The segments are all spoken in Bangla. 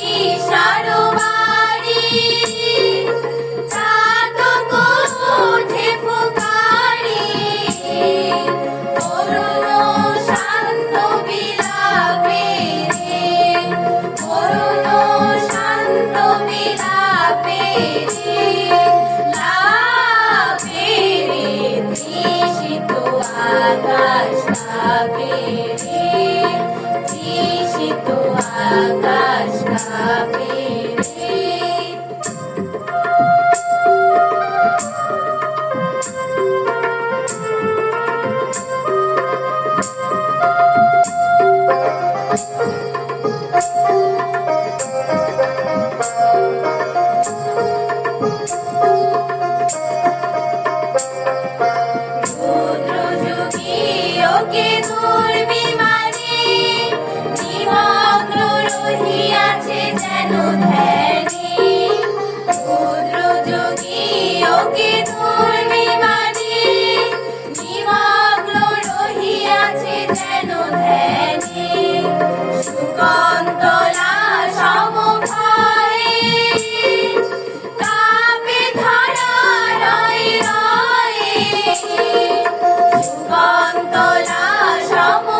Krishna. আকাশ কাঁপে। ধেনু ধেনি সুকন্তলা সমভারি কাপে ধরা রই রই সুকন্তলা সম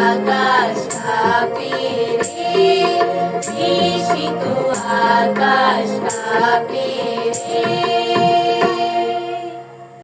আকাশ কাপিরে ভীষিত আকাশ কাপিরে